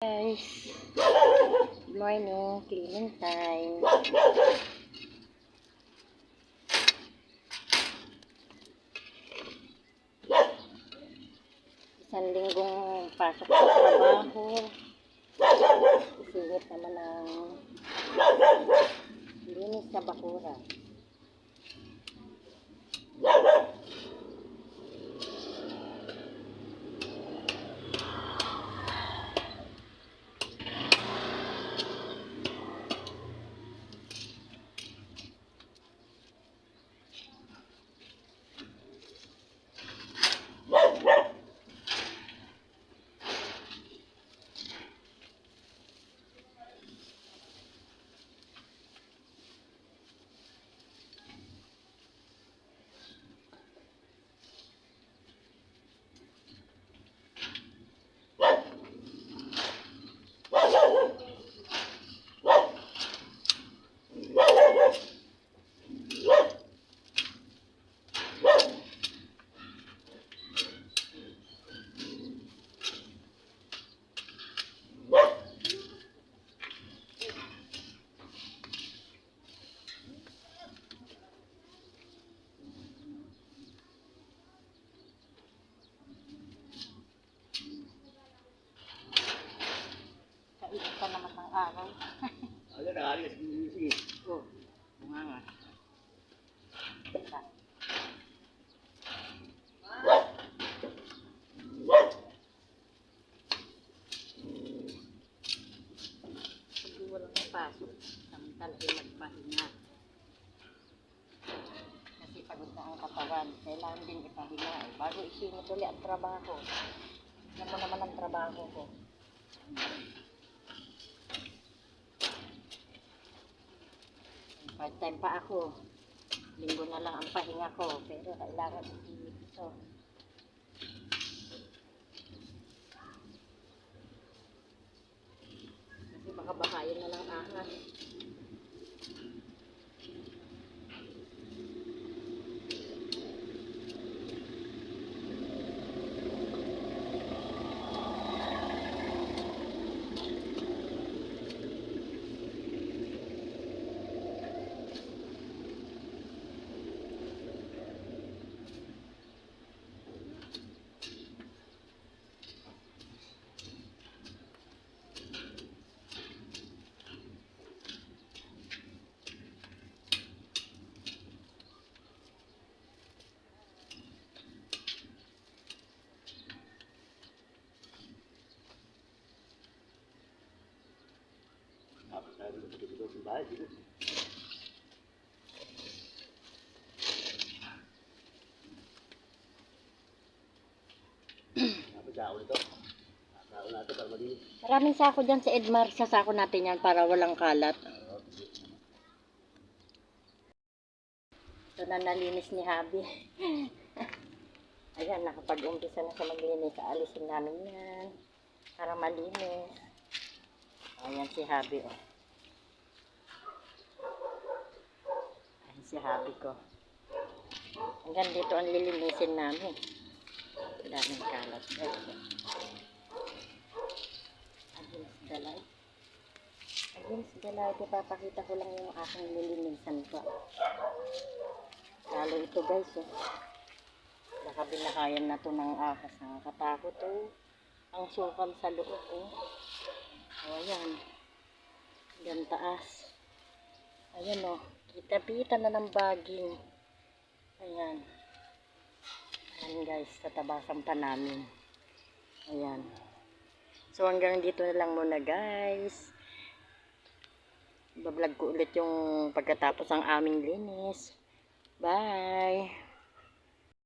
guys. Good morning. Cleaning time. Isang linggong pasok sa trabaho. Isingit naman ang linis sa bakura. Kainit pa naman ng araw. Ano na, alis yung Oh, bunga nga. Pag walang pasok, samantala ay magpahinga. Kasi pagod na ang katawan, kailangan din ipahinga. Eh. Bago isingit ulit ang trabaho. Mo naman ang trabaho ko. Part time pa ako. Linggo na lang ang pahinga ko. Pero kailangan isingit ito. Kasi baka bahayin na ng ahas. Tapos na rin ito sa bahay. Dito. Tapos sa ako nito. Sa ako natin para malinis. Maraming sako dyan sa Edmar. Sa sako natin yan para walang kalat. Ito na nalinis ni Habi. Ayan, nakapag-umpisa na siya maglinis. Aalisin namin yan. Para malinis. Ayan si Habi, oh. Ayan si Habi ko. Hanggang dito ang lilinisin namin. Daming kalat. Against the light. Against the light, ipapakita ko lang yung aking nilinisan pa. Lalo ito guys, oh. Baka binakayan na to ng ahas. Nakakatakot, oh. Ang sukal sa loob, oh. Oh, ayan. Hanggang taas. Ayan, oh. Kita-kita na ng baging. Ayan. Ayan guys, tatabasan pa namin. Ayan. So hanggang dito na lang muna guys. Bablog ko ulit yung pagkatapos ang aming linis. Bye!